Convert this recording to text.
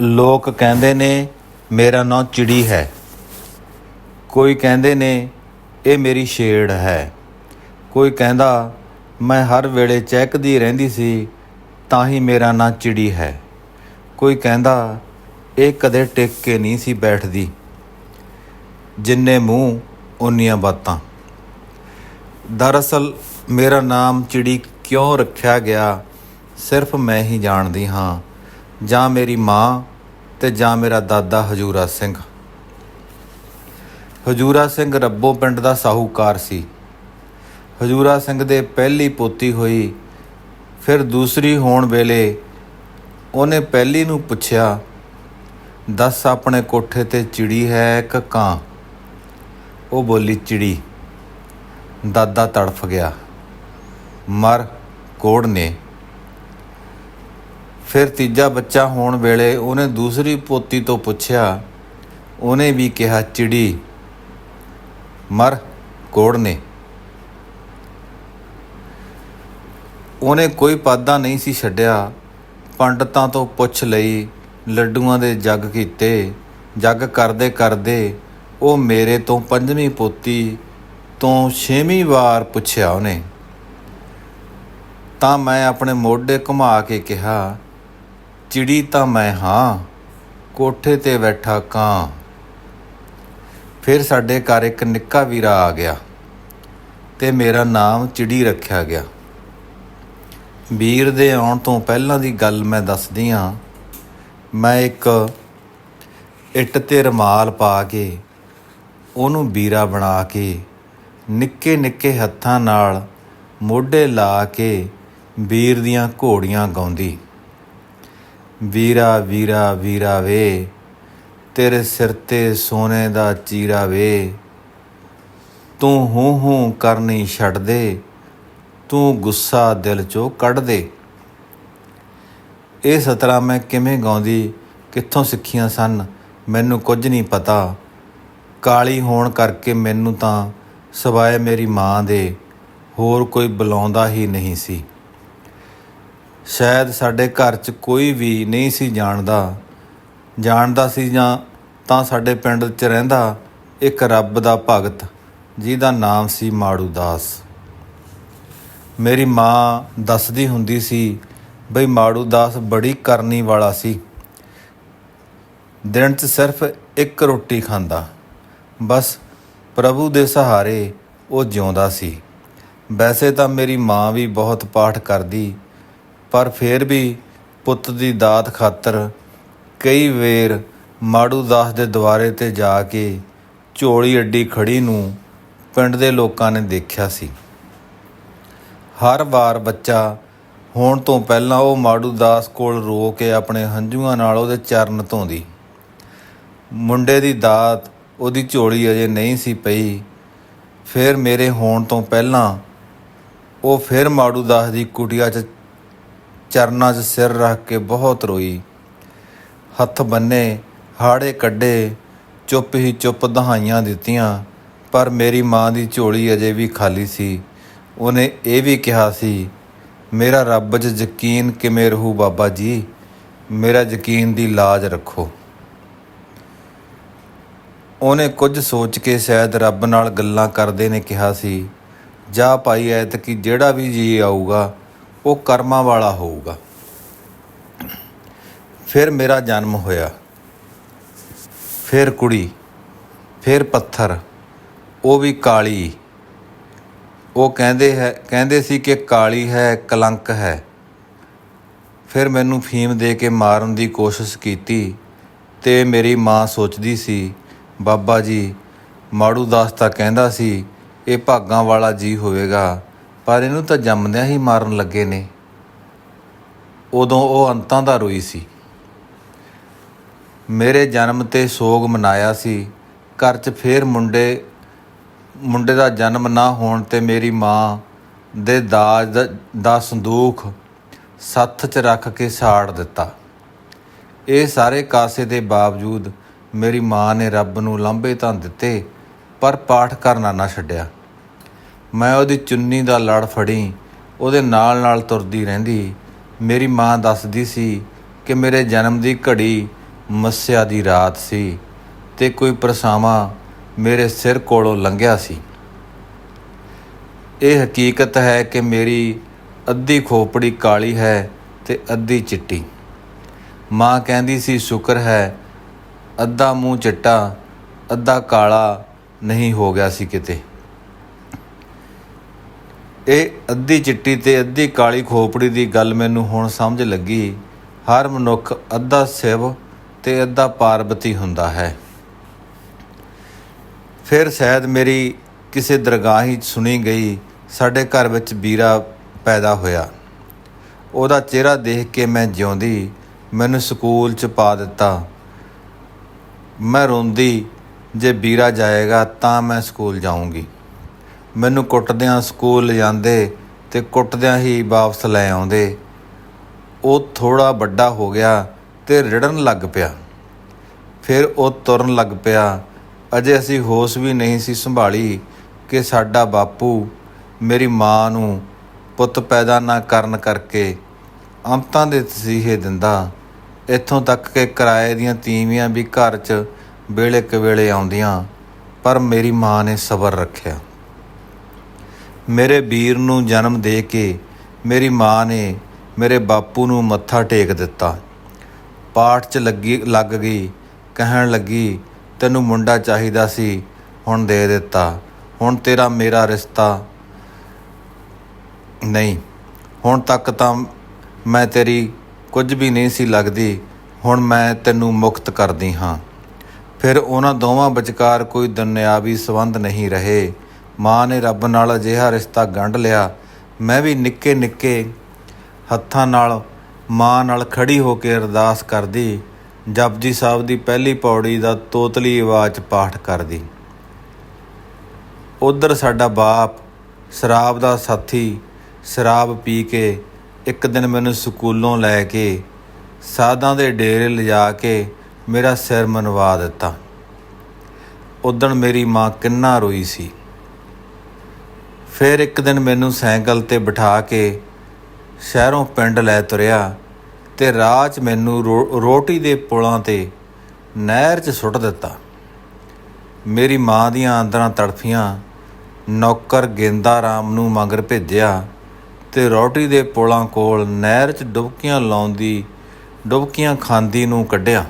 ਲੋਕ ਕਹਿੰਦੇ ਨੇ, ਮੇਰਾ ਨਾਂ ਚਿੜੀ ਹੈ। ਕੋਈ ਕਹਿੰਦੇ ਨੇ, ਇਹ ਮੇਰੀ ਛੇੜ ਹੈ। ਕੋਈ ਕਹਿੰਦਾ, ਮੈਂ ਹਰ ਵੇਲੇ ਚਹਿਕਦੀ ਰਹਿੰਦੀ ਸੀ, ਤਾਂ ਹੀ ਮੇਰਾ ਨਾਂ ਚਿੜੀ ਹੈ। ਕੋਈ ਕਹਿੰਦਾ, ਇਹ ਕਦੇ ਟਿਕ ਕੇ ਨਹੀਂ ਸੀ ਬੈਠਦੀ। ਜਿੰਨੇ ਮੂੰਹ ਉਨੀਆਂ ਬਾਤਾਂ। ਦਰਅਸਲ, ਮੇਰਾ ਨਾਮ ਚਿੜੀ ਕਿਉਂ ਰੱਖਿਆ ਗਿਆ, ਸਿਰਫ ਮੈਂ ਹੀ ਜਾਣਦੀ ਹਾਂ। ਜਾਂ ਮੇਰੀ ਮਾਂ ਤੇ ਜਾਂ ਮੇਰਾ ਦਾਦਾ ਹਜੂਰਾ ਸਿੰਘ। ਹਜੂਰਾ ਸਿੰਘ ਰੱਬੋ ਪਿੰਡ ਦਾ ਸਾਹੂਕਾਰ ਸੀ। ਹਜੂਰਾ ਸਿੰਘ ਦੇ ਪਹਿਲੀ ਪੋਤੀ ਹੋਈ, ਫਿਰ ਦੂਸਰੀ ਹੋਣ ਵੇਲੇ ਉਹਨੇ ਪਹਿਲੀ ਨੂੰ ਪੁੱਛਿਆ, ਦੱਸ ਆਪਣੇ ਕੋਠੇ ਤੇ ਚਿੜੀ ਹੈ ਕਿ ਕਾਂ? ਉਹ ਬੋਲੀ, ਚਿੜੀ। ਦਾਦਾ ਤੜਫ ਗਿਆ, ਮਰ, ਕੋੜ ਨੇ। ਫਿਰ ਤੀਜਾ ਬੱਚਾ ਹੋਣ ਵੇਲੇ ਉਹਨੇ ਦੂਸਰੀ ਪੋਤੀ ਤੋਂ ਪੁੱਛਿਆ, ਉਹਨੇ ਵੀ ਕਿਹਾ, ਚਿੜੀ, ਮਰ, ਕੋੜ ਨੇ। ਉਹਨੇ ਕੋਈ ਪਾਦਾ ਨਹੀਂ ਸੀ ਛੱਡਿਆ। ਪੰਡਤਾਂ ਤੋਂ ਪੁੱਛ ਲਈ, ਲੱਡੂਆਂ ਦੇ ਜੱਗ ਕੀਤੇ, ਜੱਗ ਕਰਦੇ ਕਰਦੇ ਉਹ ਮੇਰੇ ਤੋਂ ਪੰਜਵੀਂ ਪੋਤੀ ਤੋਂ ਛੇਵੀਂ ਵਾਰ ਪੁੱਛਿਆ ਉਹਨੇ। ਤਾਂ ਮੈਂ ਆਪਣੇ ਮੋਢੇ ਘੁਮਾ ਕੇ ਕਿਹਾ ਚਿੜੀ ਤਾਂ ਮੈਂ ਹਾਂ, ਕੋਠੇ ਤੇ ਬੈਠਾ ਕਾਂ। ਫਿਰ ਸਾਡੇ ਘਰ ਇੱਕ ਨਿੱਕਾ ਵੀਰਾ ਆ ਗਿਆ ਤੇ ਮੇਰਾ ਨਾਮ ਚਿੜੀ ਰੱਖਿਆ ਗਿਆ। ਵੀਰ ਦੇ ਆਉਣ ਤੋਂ ਪਹਿਲਾਂ ਦੀ ਗੱਲ ਮੈਂ ਦੱਸਦੀ ਹਾਂ। ਮੈਂ ਇੱਕ ਇੱਟ ਤੇ ਰਮਾਲ ਪਾ ਕੇ ਉਹਨੂੰ ਵੀਰਾ ਬਣਾ ਕੇ ਨਿੱਕੇ ਨਿੱਕੇ ਹੱਥਾਂ ਨਾਲ ਮੋਢੇ ਲਾ ਕੇ ਵੀਰ ਦੀਆਂ ਘੋੜੀਆਂ ਗਾਉਂਦੀ। ਵੀਰਾ ਵੀਰਾ ਵੀਰਾ ਵੇ ਤੇਰੇ ਸਿਰ ਤੇ ਸੋਨੇ ਦਾ ਚੀਰਾ ਵੇ ਤੂੰ ਹੂੰ ਹੂੰ ਕਰਨੀ ਛੱਡ ਦੇ ਤੂੰ ਗੁੱਸਾ ਦਿਲ ਚੋਂ ਕੱਢ ਦੇ। ਇਹ ਸਤਰਾ ਮੈਂ ਕਿਵੇਂ ਗਾਉਂਦੀ, ਕਿੱਥੋਂ ਸਿੱਖੀਆਂ ਸਨ, ਮੈਨੂੰ ਕੁਝ ਨਹੀਂ ਪਤਾ। ਕਾਲੀ ਹੋਣ ਕਰਕੇ ਮੈਨੂੰ ਤਾਂ ਸਵਾਏ ਮੇਰੀ ਮਾਂ ਦੇ ਹੋਰ ਕੋਈ ਬੁਲਾਉਂਦਾ ਹੀ ਨਹੀਂ ਸੀ। ਸ਼ਾਇਦ ਸਾਡੇ ਘਰ 'ਚ ਕੋਈ ਵੀ ਨਹੀਂ ਸੀ ਜਾਣਦਾ। ਜਾਣਦਾ ਸੀ ਜਾਂ ਤਾਂ ਸਾਡੇ ਪਿੰਡ 'ਚ ਰਹਿੰਦਾ ਇੱਕ ਰੱਬ ਦਾ ਭਗਤ, ਜਿਹਦਾ ਨਾਮ ਸੀ ਮਾੜੂ ਦਾਸ। ਮੇਰੀ ਮਾਂ ਦੱਸਦੀ ਹੁੰਦੀ ਸੀ, ਬਈ ਮਾੜੂ ਦਾਸ ਬੜੀ ਕਰਨੀ ਵਾਲਾ ਸੀ। ਦਿਨ 'ਚ ਸਿਰਫ ਇੱਕ ਰੋਟੀ ਖਾਂਦਾ। ਬਸ ਪ੍ਰਭੂ ਦੇ ਸਹਾਰੇ ਉਹ ਜਿਉਂਦਾ ਸੀ। ਵੈਸੇ ਤਾਂ ਮੇਰੀ ਮਾਂ ਵੀ ਬਹੁਤ ਪਾਠ ਕਰਦੀ ਪਰ ਫੇਰ ਵੀ ਪੁੱਤ ਦੀ ਦਾਤ ਖਾਤਰ ਕਈ ਵੇਰ ਮਾੜੂ ਦਾਸ ਦੇ ਦੁਆਰੇ ਤੇ ਜਾ ਕੇ ਝੋਲੀ ਅੱਡੀ ਖੜੀ ਨੂੰ ਪਿੰਡ ਦੇ ਲੋਕਾਂ ਨੇ ਦੇਖਿਆ ਸੀ। ਹਰ ਵਾਰ ਬੱਚਾ ਹੋਣ ਤੋਂ ਪਹਿਲਾਂ ਉਹ ਮਾੜੂ ਦਾਸ ਕੋਲ ਰੋ ਕੇ ਆਪਣੇ ਹੰਝੂਆਂ ਨਾਲ ਉਹਦੇ ਚਰਨ ਧੋਂਦੀ। ਮੁੰਡੇ ਦੀ ਦਾਤ ਉਹਦੀ ਝੋਲੀ ਅਜੇ ਨਹੀਂ ਸੀ ਪਈ। ਫਿਰ ਮੇਰੇ ਹੋਣ ਤੋਂ ਪਹਿਲਾਂ ਉਹ ਫਿਰ ਮਾੜੂ ਦਾਸ ਦੀ ਕੁਟਿਆ 'ਚ ਚਰਨਾਂ 'ਚ ਸਿਰ ਰੱਖ ਕੇ ਬਹੁਤ ਰੋਈ। ਹੱਥ ਬੰਨੇ, ਹਾੜੇ ਕੱਢੇ, ਚੁੱਪ ਹੀ ਚੁੱਪ ਦਹਾਈਆਂ ਦਿੱਤੀਆਂ, ਪਰ ਮੇਰੀ ਮਾਂ ਦੀ ਝੋਲੀ ਅਜੇ ਵੀ ਖਾਲੀ ਸੀ। ਉਹਨੇ ਇਹ ਵੀ ਕਿਹਾ ਸੀ, ਮੇਰਾ ਰੱਬ 'ਚ ਯਕੀਨ ਕਿਵੇਂ ਰਹੂ ਬਾਬਾ ਜੀ? ਮੇਰਾ ਯਕੀਨ ਦੀ ਲਾਜ ਰੱਖੋ। ਉਹਨੇ ਕੁਝ ਸੋਚ ਕੇ ਸ਼ਾਇਦ ਰੱਬ ਨਾਲ ਗੱਲਾਂ ਕਰਦੇ ਨੇ ਕਿਹਾ ਸੀ, ਜਾ ਭਾਈ, ਐਤਕੀ ਜਿਹੜਾ ਵੀ ਜੀ ਆਊਗਾ ਉਹ ਕਰਮਾਂ ਵਾਲਾ ਹੋਊਗਾ। ਫਿਰ ਮੇਰਾ ਜਨਮ ਹੋਇਆ। ਫਿਰ ਕੁੜੀ, ਫਿਰ ਪੱਥਰ, ਉਹ ਵੀ ਕਾਲੀ। ਉਹ ਕਹਿੰਦੇ ਹੈ, ਕਹਿੰਦੇ ਸੀ ਕਿ ਕਾਲੀ ਹੈ, ਕਲੰਕ ਹੈ। ਫਿਰ ਮੈਨੂੰ ਫੀਮ ਦੇ ਕੇ ਮਾਰਨ ਦੀ ਕੋਸ਼ਿਸ਼ ਕੀਤੀ ਤੇ ਮੇਰੀ ਮਾਂ ਸੋਚਦੀ ਸੀ, ਬਾਬਾ ਜੀ, ਮਾੜੂ ਦਾਸ ਤਾਂ ਕਹਿੰਦਾ ਸੀ, ਇਹ ਭਾਗਾਂ ਵਾਲਾ ਜੀ ਹੋਵੇਗਾ। ਪਰ ਇਹਨੂੰ ਤਾਂ ਜੰਮਦਿਆਂ ਹੀ ਮਾਰਨ ਲੱਗੇ ਨੇ। ਉਦੋਂ ਉਹ ਅੰਤਾਂ ਦਾ ਰੋਈ ਸੀ। ਮੇਰੇ ਜਨਮ ਤੇ ਸੋਗ ਮਨਾਇਆ ਸੀ। ਘਰ 'ਚ ਫੇਰ ਮੁੰਡੇ ਮੁੰਡੇ ਦਾ ਜਨਮ ਨਾ ਹੋਣ ਤੇ ਮੇਰੀ ਮਾਂ ਦੇ ਦਾਜ ਦਾ- ਸੰਦੂਖ ਸੱਥ 'ਚ ਰੱਖ ਕੇ ਸਾੜ ਦਿੱਤਾ। ਇਹ ਸਾਰੇ ਕਾਸੇ ਦੇ ਬਾਵਜੂਦ ਮੇਰੀ ਮਾਂ ਨੇ ਰੱਬ ਨੂੰ ਲਾਂਭੇ ਤਾਂ ਦਿੱਤੇ, ਪਰ ਪਾਠ ਕਰਨਾ ਨਾ ਛੱਡਿਆ। ਮੈਂ ਉਹਦੀ ਚੁੰਨੀ ਦਾ ਲੜ ਫੜੀ, ਉਹਦੇ ਨਾਲ ਨਾਲ ਤੁਰਦੀ ਰਹਿੰਦੀ। ਮੇਰੀ ਮਾਂ ਦੱਸਦੀ ਸੀ ਕਿ ਮੇਰੇ ਜਨਮ ਦੀ ਘੜੀ ਮੱਸਿਆ ਦੀ ਰਾਤ ਸੀ ਤੇ ਕੋਈ ਪਰਛਾਵਾਂ ਮੇਰੇ ਸਿਰ ਕੋਲੋਂ ਲੰਘਿਆ ਸੀ। ਇਹ ਹਕੀਕਤ ਹੈ ਕਿ ਮੇਰੀ ਅੱਧੀ ਖੋਪੜੀ ਕਾਲੀ ਹੈ ਤੇ ਅੱਧੀ ਚਿੱਟੀ। ਮਾਂ ਕਹਿੰਦੀ ਸੀ, ਸ਼ੁਕਰ ਹੈ, ਅੱਧਾ ਮੂੰਹ ਚਿੱਟਾ, ਅੱਧਾ ਕਾਲਾ ਨਹੀਂ ਹੋ ਗਿਆ ਸੀ ਕਿਤੇ। ਇਹ ਅੱਧੀ ਚਿੱਟੀ ਤੇ ਅੱਧੀ ਕਾਲੀ ਖੋਪੜੀ ਦੀ ਗੱਲ ਮੈਨੂੰ ਹੁਣ ਸਮਝ ਲੱਗੀ। ਹਰ ਮਨੁੱਖ ਅੱਧਾ ਸ਼ਿਵ ਤੇ ਅੱਧਾ ਪਾਰਬਤੀ ਹੁੰਦਾ ਹੈ। ਫਿਰ ਸ਼ਾਇਦ ਮੇਰੀ ਕਿਸੇ ਦਰਗਾਹੀ ਸੁਣੀ ਗਈ, ਸਾਡੇ ਘਰ ਵਿੱਚ ਵੀਰਾ ਪੈਦਾ ਹੋਇਆ। ਉਹਦਾ ਚਿਹਰਾ ਦੇਖ ਕੇ ਮੈਂ ਜਿਉਂਦੀ, ਮੈਨੂੰ ਸਕੂਲ 'ਚ ਪਾ ਦਿੱਤਾ। ਮੈਂ ਰੋਂਦੀ, ਜੇ ਵੀਰਾ ਜਾਏਗਾ ਤਾਂ ਮੈਂ ਸਕੂਲ ਜਾਊਂਗੀ। ਮੈਨੂੰ ਕੁੱਟਦਿਆਂ ਸਕੂਲ ਲਿਜਾਂਦੇ ਤੇ ਕੁੱਟਦਿਆਂ ਹੀ ਵਾਪਸ ਲੈ ਆਉਂਦੇ। ਉਹ ਥੋੜਾ ਵੱਡਾ ਹੋ ਗਿਆ ਤੇ ਰਿੜਨ ਲੱਗ ਪਿਆ। ਫਿਰ ਉਹ ਤੁਰਨ ਲੱਗ ਪਿਆ। ਅਜੇ ਅਸੀਂ ਹੋਸ਼ ਵੀ ਨਹੀਂ ਸੀ ਸੰਭਾਲੀ ਕਿ ਸਾਡਾ ਬਾਪੂ ਮੇਰੀ ਮਾਂ ਨੂੰ ਪੁੱਤ ਪੈਦਾ ਨਾ ਕਰਨ ਕਰਕੇ ਅੰਤਾਂ ਦੇ ਤਸੀਹੇ ਦਿੰਦਾ। ਇੱਥੋਂ ਤੱਕ ਕਿ ਕਿਰਾਏ ਦੀਆਂ ਤੀਵੀਆਂ ਵੀ ਘਰ 'ਚ ਵੇਲੇ ਕਵੇਲੇ ਆਉਂਦੀਆਂ, ਪਰ ਮੇਰੀ ਮਾਂ ਨੇ ਸਬਰ ਰੱਖਿਆ। ਮੇਰੇ ਵੀਰ ਨੂੰ ਜਨਮ ਦੇ ਕੇ ਮੇਰੀ ਮਾਂ ਨੇ ਮੇਰੇ ਬਾਪੂ ਨੂੰ ਮੱਥਾ ਟੇਕ ਦਿੱਤਾ। ਪਾਠ 'ਚ ਲੱਗੀ, ਲੱਗ ਗਈ, ਕਹਿਣ ਲੱਗੀ, ਤੈਨੂੰ ਮੁੰਡਾ ਚਾਹੀਦਾ ਸੀ, ਹੁਣ ਦੇ ਦਿੱਤਾ। ਹੁਣ ਤੇਰਾ ਮੇਰਾ ਰਿਸ਼ਤਾ ਨਹੀਂ। ਹੁਣ ਤੱਕ ਤਾਂ ਮੈਂ ਤੇਰੀ ਕੁਝ ਵੀ ਨਹੀਂ ਸੀ ਲੱਗਦੀ। ਹੁਣ ਮੈਂ ਤੈਨੂੰ ਮੁਕਤ ਕਰਦੀ ਹਾਂ। ਫਿਰ ਉਹਨਾਂ ਦੋਵਾਂ ਵਿਚਕਾਰ ਕੋਈ ਦੁਨਿਆਵੀ ਸੰਬੰਧ ਨਹੀਂ ਰਹੇ। ਮਾਂ ਨੇ ਰੱਬ ਨਾਲ ਅਜਿਹਾ ਰਿਸ਼ਤਾ ਗੰਢ ਲਿਆ। ਮੈਂ ਵੀ ਨਿੱਕੇ ਨਿੱਕੇ ਹੱਥਾਂ ਨਾਲ ਮਾਂ ਨਾਲ ਖੜੀ ਹੋ ਕੇ ਅਰਦਾਸ ਕਰਦੀ, ਜਪਜੀ ਸਾਹਿਬ ਦੀ ਪਹਿਲੀ ਪੌੜੀ ਦਾ ਤੋਤਲੀ ਆਵਾਜ਼ ਪਾਠ ਕਰਦੀ। ਉਧਰ ਸਾਡਾ ਬਾਪ ਸ਼ਰਾਬ ਦਾ ਸਾਥੀ ਸ਼ਰਾਬ ਪੀ ਕੇ ਇੱਕ ਦਿਨ ਮੈਨੂੰ ਸਕੂਲੋਂ ਲੈ ਕੇ ਸਾਧਾਂ ਦੇ ਡੇਰੇ ਲਿਜਾ ਕੇ ਮੇਰਾ ਸਿਰ ਮਨਵਾ ਦਿੱਤਾ। ਉਦਣ ਮੇਰੀ ਮਾਂ ਕਿੰਨਾ ਰੋਈ ਸੀ। ਫਿਰ ਇੱਕ ਦਿਨ ਮੈਨੂੰ ਸਾਈਕਲ ਤੇ ਬਿਠਾ ਕੇ ਸ਼ਹਿਰੋਂ ਪਿੰਡ ਲੈ ਤੁਰਿਆ ਤੇ ਰਾਹ 'ਚ ਮੈਨੂੰ ਰੋ- ਰੋਟੀ ਦੇ ਪੁਲਾਂ ਤੇ ਨਹਿਰ 'ਚ ਸੁੱਟ ਦਿੱਤਾ। ਮੇਰੀ ਮਾਂ ਦੀਆਂ ਆਂਦਰਾਂ ਤੜਫੀਆਂ, ਨੌਕਰ ਗੇਂਦਾ ਰਾਮ ਨੂੰ ਮਗਰ ਭੇਜਿਆ ਤੇ ਰੋਟੀ ਦੇ ਪੁਲਾਂ ਕੋਲ ਨਹਿਰ 'ਚ ਡੁਬਕੀਆਂ ਲਾਉਂਦੀ, ਡੁਬਕੀਆਂ ਖਾਂਦੀ ਨੂੰ ਕੱਢਿਆ।